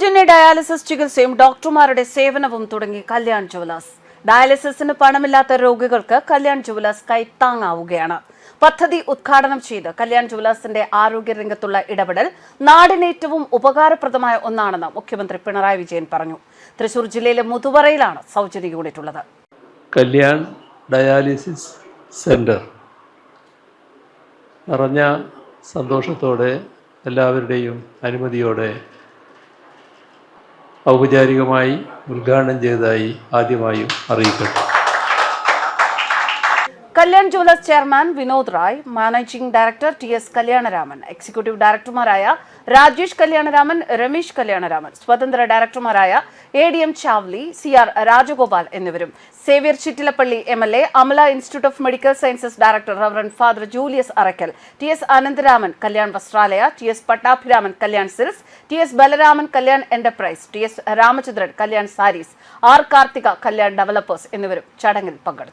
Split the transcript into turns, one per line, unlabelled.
സൗജന്യ ഡയാലിസിസ് ചികിത്സയും ഡോക്ടർമാരുടെ സേവനവും തുടങ്ങി കല്യാൺ ജുവലേഴ്സ്. ഡയാലിസിസിന് പണമില്ലാത്ത രോഗികൾക്ക് കല്യാൺ ജുവലേഴ്സ് കൈത്താങ്ങാവുകയാണ് പദ്ധതി ഉദ്ഘാടനം ചെയ്ത് കല്യാൺ ജുവലേഴ്സിന്റെ ആരോഗ്യ രംഗത്തുള്ള ഇടപെടൽ നാടിനേറ്റവും ഉപകാരപ്രദമായ ഒന്നാണെന്ന് മുഖ്യമന്ത്രി പിണറായി വിജയൻ പറഞ്ഞു. തൃശൂർ ജില്ലയിലെ മുതുവറയിലാണ് സൗജന്യ യൂണിറ്റ് ഉള്ളത്.
കല്യാൺ ഡയാലിസിസ് സെന്റർ നിറഞ്ഞ സന്തോഷത്തോടെ എല്ലാവരുടെയും അനുമതിയോടെ ഔപചാരികമായി ഉദ്ഘാടനം ചെയ്തതായി ആദ്യമായും അറിയിക്കട്ടെ
Kalyan Jewellers chairman Vinod Rai managing director T S Kalyanaraman executive ഡയറക്ടർമാരായ Rajesh Kalyanaraman Ramesh Kalyanaraman സ്വതന്ത്ര ഡയറക്ടർമാരായ A D M Chawli C R Rajagopal എന്നിവരും. Xavier Chittilappally M L A Amala Institute of Medical Sciences director reverend father Julius Arakkal T S Anantharaman Kalyan Vastralaya T S Pattabhiraman Kalyan Silks T S Balaraman Kalyan Enterprise T S Ramachandran Kalyan Sarees R Karthika Kalyan Developers എന്നിവരും ചടങ്ങിൽ പങ്കെടുത്തു.